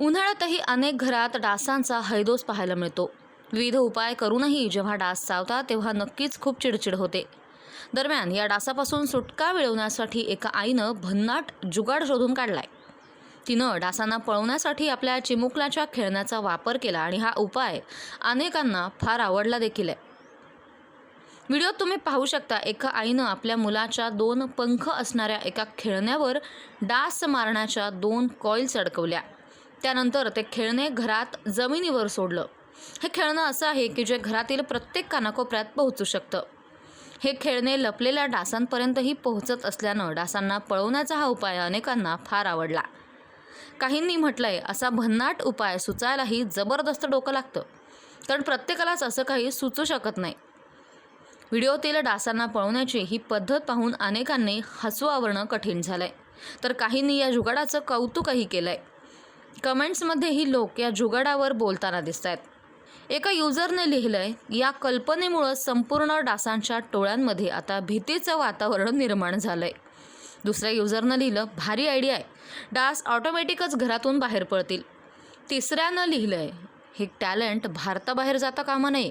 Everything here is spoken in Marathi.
उन्हाळ्यातही अनेक घरात डासांचा हैदोस पाहायला मिळतो. विविध उपाय करूनही जेव्हा डास चावतात तेव्हा नक्कीच खूप चिडचिड होते. दरम्यान या डासापासून सुटका मिळवण्यासाठी एका आईनं भन्नाट जुगाड शोधून काढलाय. तिनं डासांना पळवण्यासाठी आपल्या चिमुकल्याच्या खेळण्याचा वापर केला आणि हा उपाय अनेकांना फार आवडला देखील आहे. व्हिडिओत तुम्ही पाहू शकता एका आईनं आपल्या मुलाच्या दोन पंख असणाऱ्या एका खेळण्यावर डास मारण्याच्या दोन कॉईल्स अडकवल्या. त्यानंतर ते खेळणे घरात जमिनीवर सोडलं. हे खेळणं असं आहे की जे घरातील प्रत्येक कानाकोपऱ्यात पोहोचू शकतं. हे खेळणे लपलेल्या डासांपर्यंतही पोहोचत असल्यानं डासांना पळवण्याचा हा उपाय अनेकांना फार आवडला. काहींनी म्हटलंय असा भन्नाट उपाय सुचायलाही जबरदस्त डोकं लागतं. कारण प्रत्येकालाच असं काही सुचू शकत नाही. व्हिडिओतील डासांना पळवण्याची ही पद्धत पाहून अनेकांनी हसू आवरणं कठीण झालंय. तर काहींनी या जुगाडाचं कौतुकही केलंय. कमेंट्समध्येही लोक या जुगाडावर बोलताना दिसत आहेत एका युजरने आहे या कल्पनेमुळं संपूर्ण डासांच्या टोळ्यांमध्ये आता भीतीचं वातावरण निर्माण झालं आहे दुसऱ्या युजरनं लिहिलं भारी आयडिया आहे. डास ऑटोमॅटिकच घरातून बाहेर पडतील. तिसऱ्यानं लिहिलं आहे हे टॅलेंट भारताबाहेर जाता कामा नये.